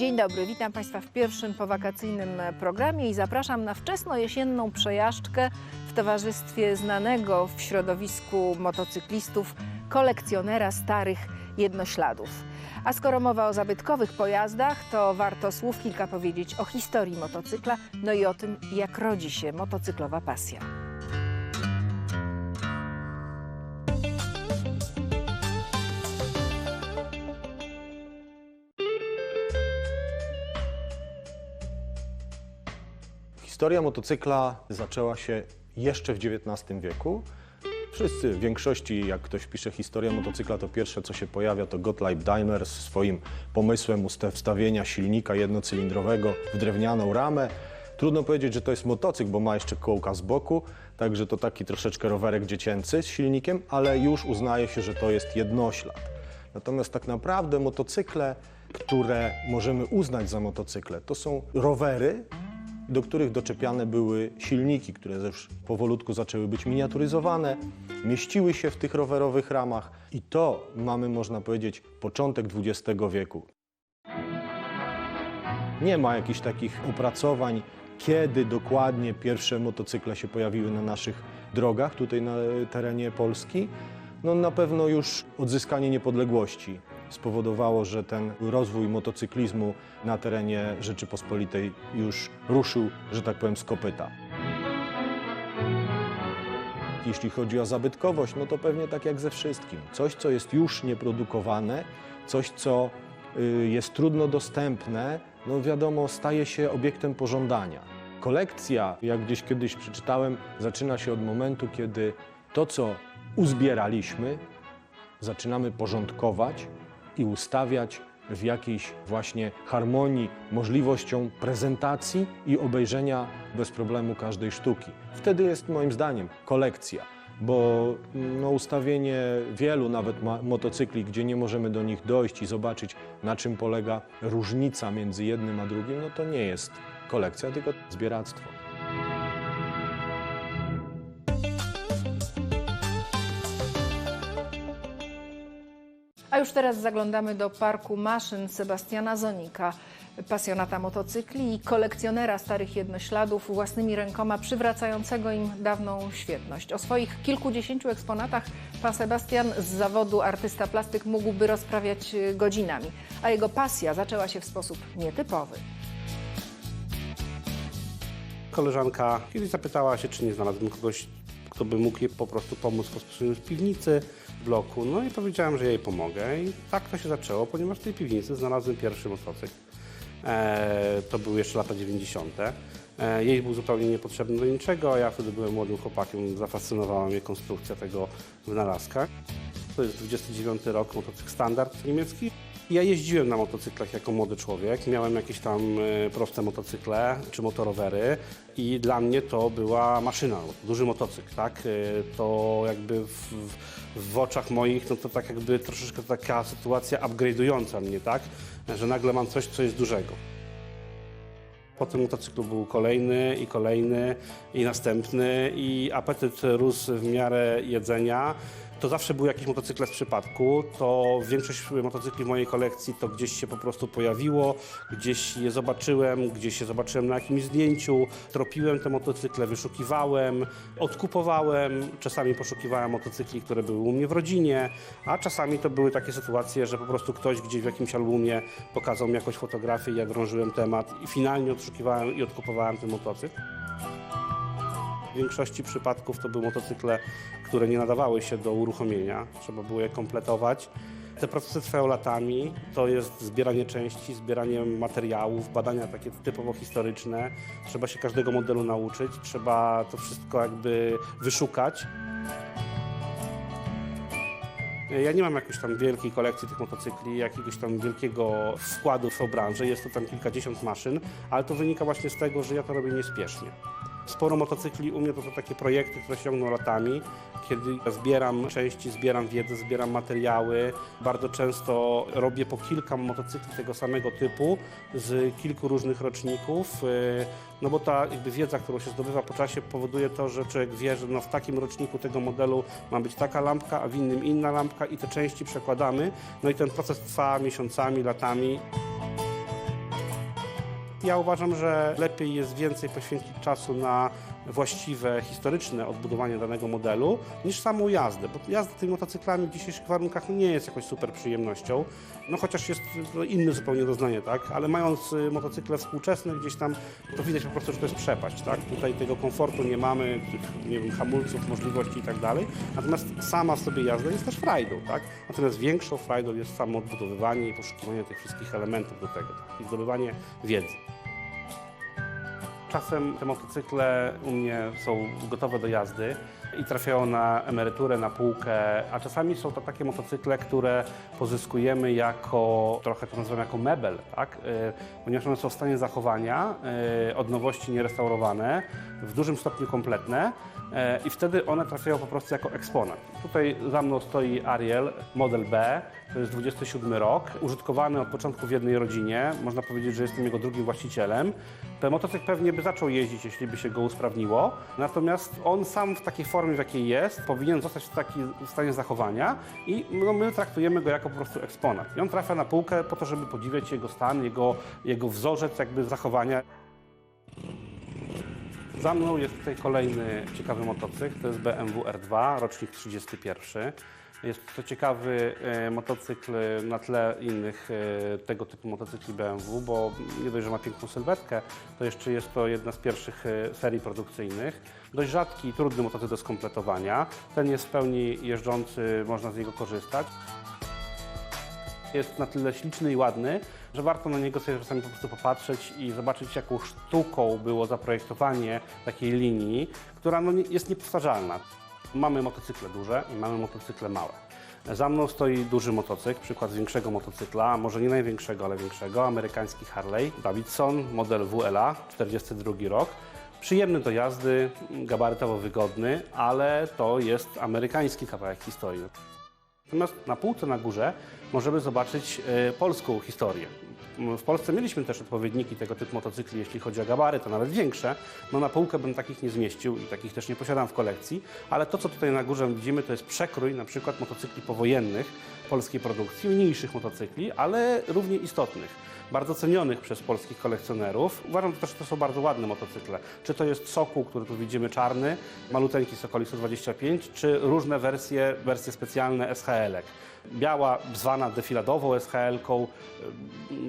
Dzień dobry, witam Państwa w pierwszym powakacyjnym programie i zapraszam na wczesno-jesienną przejażdżkę w towarzystwie znanego w środowisku motocyklistów kolekcjonera starych jednośladów. A skoro mowa o zabytkowych pojazdach, to warto słów kilka powiedzieć o historii motocykla, no i o tym, jak rodzi się motocyklowa pasja. Historia motocykla zaczęła się jeszcze w XIX wieku. Wszyscy, w większości, jak ktoś pisze historię motocykla, to pierwsze, co się pojawia, to Gottlieb Daimler z swoim pomysłem usta- wstawienia silnika jednocylindrowego w drewnianą ramę. Trudno powiedzieć, że to jest motocykl, bo ma jeszcze kołka z boku, także to taki troszeczkę rowerek dziecięcy z silnikiem, ale już uznaje się, że to jest jednoślad. Natomiast tak naprawdę motocykle, które możemy uznać za motocykle, to są rowery, do których doczepiane były silniki, które już powolutku zaczęły być miniaturyzowane, mieściły się w tych rowerowych ramach i to mamy, można powiedzieć, początek XX wieku. Nie ma jakichś takich opracowań, kiedy dokładnie pierwsze motocykle się pojawiły na naszych drogach tutaj na terenie Polski. No na pewno już odzyskanie niepodległości spowodowało, że ten rozwój motocyklizmu na terenie Rzeczypospolitej już ruszył, że tak powiem, z kopyta. Jeśli chodzi o zabytkowość, no to pewnie tak jak ze wszystkim. Coś, co jest już nieprodukowane, coś, co y, jest trudno dostępne, no wiadomo, staje się obiektem pożądania. Kolekcja, jak gdzieś kiedyś przeczytałem, zaczyna się od momentu, kiedy to, co uzbieraliśmy, zaczynamy porządkować i ustawiać w jakiejś właśnie harmonii możliwością prezentacji i obejrzenia bez problemu każdej sztuki. Wtedy jest moim zdaniem kolekcja, bo no, ustawienie wielu nawet motocykli, gdzie nie możemy do nich dojść i zobaczyć na czym polega różnica między jednym a drugim, no to nie jest kolekcja, tylko zbieractwo. Już teraz zaglądamy do parku maszyn Sebastiana Zonika, pasjonata motocykli i kolekcjonera starych jednośladów, własnymi rękoma przywracającego im dawną świetność. O swoich kilkudziesięciu eksponatach pan Sebastian z zawodu artysta plastyk mógłby rozprawiać y, godzinami, a jego pasja zaczęła się w sposób nietypowy. Koleżanka kiedyś zapytała się, czy nie znalazłbym kogoś, kto by mógł jej po prostu pomóc w posprzątaniu w piwnicy, bloku. No i powiedziałem, że jej pomogę. I tak to się zaczęło, ponieważ w tej piwnicy znalazłem pierwszy motocykl. E, to były jeszcze lata 90. E, jej był zupełnie niepotrzebny do niczego, a ja wtedy byłem młodym chłopakiem, zafascynowała mnie konstrukcja tego wynalazka. To jest 29 rok, motocykl standard niemiecki. Ja jeździłem na motocyklach jako młody człowiek, miałem jakieś tam e, proste motocykle czy motorowery i dla mnie to była maszyna, duży motocykl, tak? E, To jakby w, w, w oczach moich, no to tak jakby troszeczkę taka sytuacja upgrade'ująca mnie, tak? Że nagle mam coś, co jest dużego. Po tym motocyklu był kolejny i kolejny i następny i apetyt rósł w miarę jedzenia. To zawsze były jakieś motocykle z przypadku. To większość motocykli w mojej kolekcji to gdzieś się po prostu pojawiło, gdzieś je zobaczyłem, gdzieś je zobaczyłem na jakimś zdjęciu. Tropiłem te motocykle, wyszukiwałem, odkupowałem. Czasami poszukiwałem motocykli, które były u mnie w rodzinie, a czasami to były takie sytuacje, że po prostu ktoś gdzieś w jakimś albumie pokazał mi jakąś fotografię, ja drążyłem temat i finalnie odszukiwałem i odkupowałem ten motocykl. Większości przypadków to były motocykle, które nie nadawały się do uruchomienia, trzeba było je kompletować. Te procesy trwają latami, to jest zbieranie części, zbieranie materiałów, badania takie typowo historyczne. Trzeba się każdego modelu nauczyć, trzeba to wszystko jakby wyszukać. Ja nie mam jakiejś tam wielkiej kolekcji tych motocykli, jakiegoś tam wielkiego wkładu w tą branżę. Jest to tam kilkadziesiąt maszyn, ale to wynika właśnie z tego, że ja to robię niespiesznie. Sporo motocykli u mnie to są takie projekty, które ciągną latami, kiedy zbieram części, zbieram wiedzę, zbieram materiały. Bardzo często robię po kilka motocykli tego samego typu z kilku różnych roczników. yy, No bo ta jakby wiedza, którą się zdobywa po czasie powoduje to, że człowiek wie, że no w takim roczniku tego modelu ma być taka lampka, a w innym inna lampka i te części przekładamy. No i ten proces trwa miesiącami, latami. Ja uważam, że lepiej jest więcej poświęcić czasu na właściwe, historyczne odbudowanie danego modelu niż samą jazdę, bo jazda tymi motocyklami w dzisiejszych warunkach nie jest jakoś super przyjemnością, no chociaż jest inne zupełnie doznanie, tak, ale mając y, motocykle współczesne gdzieś tam, to widać po prostu, że to jest przepaść, tak, tutaj tego komfortu nie mamy, tych, nie wiem, hamulców, możliwości i tak dalej, natomiast sama sobie jazda jest też frajdą, tak, natomiast większą frajdą jest samo odbudowywanie i poszukiwanie tych wszystkich elementów do tego, tak, i zdobywanie wiedzy. Czasem te motocykle u mnie są gotowe do jazdy i trafiają na emeryturę, na półkę, a czasami są to takie motocykle, które pozyskujemy jako, trochę to nazywam jako mebel, tak? Y, ponieważ one są w stanie zachowania, y, od nowości nierestaurowane, w dużym stopniu kompletne y, i wtedy one trafiają po prostu jako eksponat. Tutaj za mną stoi Ariel, model B, to jest 27 rok, użytkowany od początku w jednej rodzinie, można powiedzieć, że jestem jego drugim właścicielem. Ten motocykl pewnie by zaczął jeździć, jeśli by się go usprawniło, natomiast on sam w takiej formie, w jakiej jest, powinien zostać w takim stanie zachowania i no, my traktujemy go jako po prostu eksponat. I on trafia na półkę po to, żeby podziwiać jego stan, jego, jego wzorzec jakby zachowania. Za mną jest tutaj kolejny ciekawy motocykl, to jest BMW R2, rocznik 31. Jest to ciekawy e, motocykl na tle innych e, tego typu motocykli BMW, bo nie dość, że ma piękną sylwetkę, to jeszcze jest to jedna z pierwszych e, serii produkcyjnych. Dość rzadki i trudny motocykl do skompletowania. Ten jest w pełni jeżdżący, można z niego korzystać. Jest na tyle śliczny i ładny, że warto na niego sobie czasami po prostu popatrzeć i zobaczyć, jaką sztuką było zaprojektowanie takiej linii, która no, jest niepowtarzalna. Mamy motocykle duże i mamy motocykle małe. Za mną stoi duży motocykl, przykład większego motocykla, może nie największego, ale większego, amerykański Harley Davidson, model WLA, 42 rok. Przyjemny do jazdy, gabarytowo wygodny, ale to jest amerykański kawałek historii. Natomiast na półce na górze możemy zobaczyć e, polską historię. W Polsce mieliśmy też odpowiedniki tego typu motocykli, jeśli chodzi o gabary, to nawet większe. No na półkę bym takich nie zmieścił i takich też nie posiadam w kolekcji, ale to, co tutaj na górze widzimy, to jest przekrój na przykład motocykli powojennych polskiej produkcji, mniejszych motocykli, ale równie istotnych bardzo cenionych przez polskich kolekcjonerów. Uważam też, że to są bardzo ładne motocykle. Czy to jest Sokół, który tu widzimy czarny, maluteńki Sokoli 125, czy różne wersje, wersje specjalne SHL-ek. Biała, zwana defiladową SHL-ką,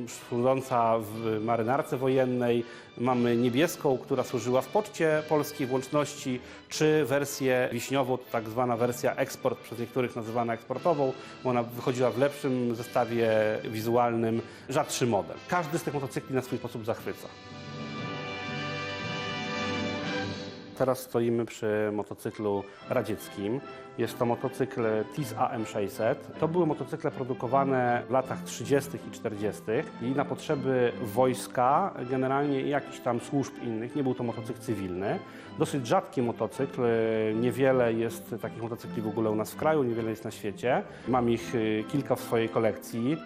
służąca w marynarce wojennej. Mamy niebieską, która służyła w poczcie polskiej w łączności, czy wersję wiśniową, tak zwana wersja eksport, przez niektórych nazywana eksportową, ona wychodziła w lepszym zestawie wizualnym, rzadszy model. Każdy z tych motocykli na swój sposób zachwyca. Teraz stoimy przy motocyklu radzieckim. Jest to motocykl TIS AM600. To były motocykle produkowane w latach 30. i 40. i na potrzeby wojska, generalnie jakichś tam służb innych. Nie był to motocykl cywilny. Dosyć rzadki motocykl. Niewiele jest takich motocykli w ogóle u nas w kraju, niewiele jest na świecie. Mam ich y, kilka w swojej kolekcji.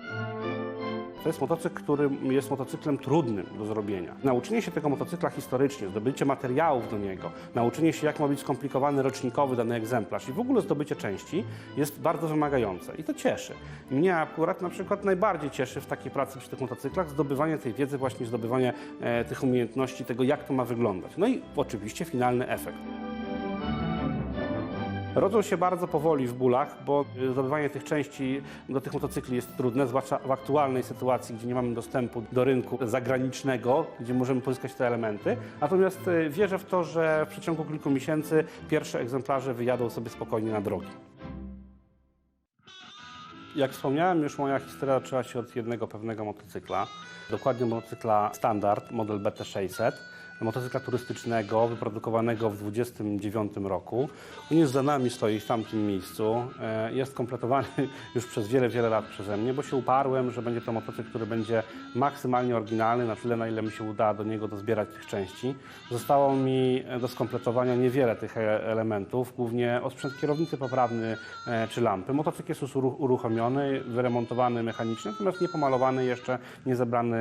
To jest motocykl, który jest motocyklem trudnym do zrobienia. Nauczenie się tego motocykla historycznie, zdobycie materiałów do niego, nauczenie się, jak ma być skomplikowany rocznikowy dany egzemplarz i w ogóle zdobycie części jest bardzo wymagające i to cieszy. Mnie akurat na przykład najbardziej cieszy w takiej pracy przy tych motocyklach zdobywanie tej wiedzy, właśnie zdobywanie e, tych umiejętności, tego jak to ma wyglądać. No i oczywiście finalny efekt. Rodzą się bardzo powoli w bólach, bo y, zdobywanie tych części do tych motocykli jest trudne, zwłaszcza w aktualnej sytuacji, gdzie nie mamy dostępu do rynku zagranicznego, gdzie możemy pozyskać te elementy. Natomiast y, wierzę w to, że w przeciągu kilku miesięcy pierwsze egzemplarze wyjadą sobie spokojnie na drogi. Jak wspomniałem, już moja historia zaczęła się od jednego pewnego motocykla, dokładnie motocykla Standard, model BT600, motocykla turystycznego wyprodukowanego w 29 roku. On jest za nami, stoi w tamtym miejscu. E, Jest kompletowany już przez wiele, wiele lat przeze mnie, bo się uparłem, że będzie to motocykl, który będzie maksymalnie oryginalny, na tyle, na ile mi się uda do niego dozbierać tych części. Zostało mi e, do skompletowania niewiele tych e, elementów, głównie osprzęt kierownicy poprawny czy lampy. Motocykl jest już uruch- uruchomiony, wyremontowany mechanicznie, natomiast nie pomalowany jeszcze, nie zebrany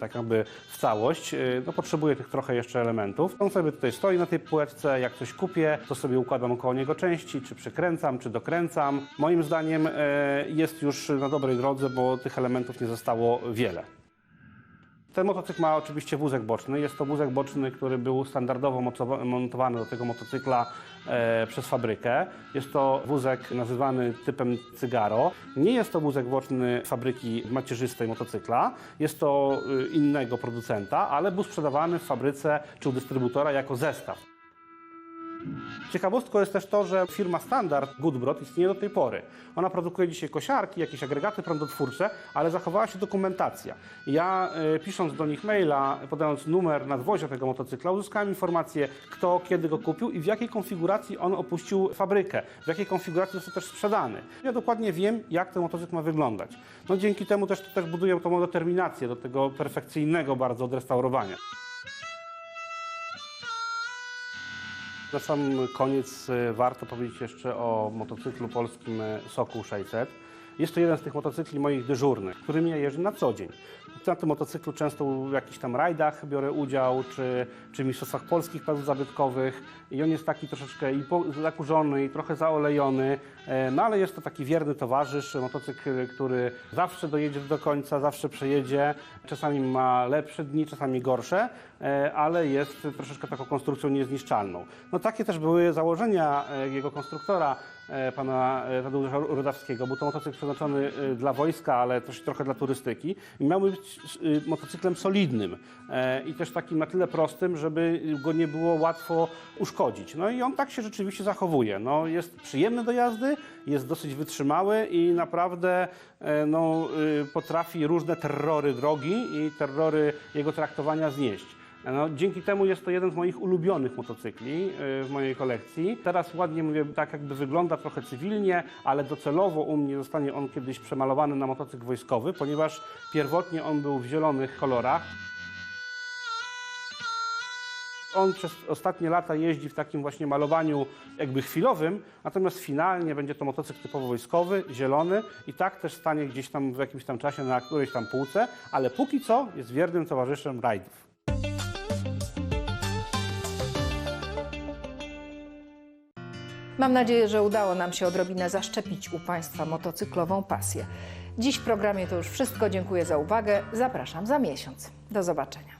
tak jakby w całość. No, potrzebuje tych trochę jeszcze elementów. On sobie tutaj stoi na tej półeczce, jak coś kupię, to sobie układam koło niego części, czy przykręcam, czy dokręcam. Moim zdaniem e, jest już na dobrej drodze, bo tych elementów nie zostało wiele. Ten motocykl ma oczywiście wózek boczny. Jest to wózek boczny, który był standardowo montowany do tego motocykla e, przez fabrykę. Jest to wózek nazywany typem Cygaro. Nie jest to wózek boczny fabryki macierzystej motocykla. Jest to y, innego producenta, ale był sprzedawany w fabryce czy u dystrybutora jako zestaw. Ciekawostką jest też to, że firma Standard Goodbrod istnieje do tej pory. Ona produkuje dzisiaj kosiarki, jakieś agregaty prądotwórcze, ale zachowała się dokumentacja. Ja e, pisząc do nich maila, podając numer nadwozia tego motocykla, uzyskałem informację, kto kiedy go kupił i w jakiej konfiguracji on opuścił fabrykę, w jakiej konfiguracji został też sprzedany. Ja dokładnie wiem, jak ten motocykl ma wyglądać. No dzięki temu też, też buduję tą determinację do tego perfekcyjnego bardzo odrestaurowania. Na sam koniec e, warto powiedzieć jeszcze o motocyklu polskim e, Sokół 600. Jest to jeden z tych motocykli moich dyżurnych, którymi ja jeżdżę na co dzień. Na tym motocyklu często w jakichś tam rajdach biorę udział, czy, czy mistrzostwach polskich plażów zabytkowych. I on jest taki troszeczkę i zakurzony, i trochę zaolejony, e, no ale jest to taki wierny towarzysz, motocykl, który zawsze dojedzie do końca, zawsze przejedzie. Czasami ma lepsze dni, czasami gorsze, e, ale jest troszeczkę taką konstrukcją niezniszczalną. No takie też były założenia e, jego konstruktora, pana e, Tadeusza Rudawskiego. Był to motocykl przeznaczony e, dla wojska, ale też trochę dla turystyki. I miał być e, motocyklem solidnym e, i też takim na tyle prostym, żeby go nie było łatwo uszkodzić. No i on tak się rzeczywiście zachowuje. No, jest przyjemny do jazdy, jest dosyć wytrzymały i naprawdę e, no, y, potrafi różne terrory drogi i terrory jego traktowania znieść. No, dzięki temu jest to jeden z moich ulubionych motocykli y, w mojej kolekcji. Teraz ładnie mówię, tak jakby wygląda trochę cywilnie, ale docelowo u mnie zostanie on kiedyś przemalowany na motocykl wojskowy, ponieważ pierwotnie on był w zielonych kolorach. On przez ostatnie lata jeździ w takim właśnie malowaniu jakby chwilowym, natomiast finalnie będzie to motocykl typowo wojskowy, zielony i tak też stanie gdzieś tam w jakimś tam czasie na którejś tam półce, ale póki co jest wiernym towarzyszem rajdów. Mam nadzieję, że udało nam się odrobinę zaszczepić u Państwa motocyklową pasję. Dziś w programie to już wszystko. Dziękuję za uwagę. Zapraszam za miesiąc. Do zobaczenia.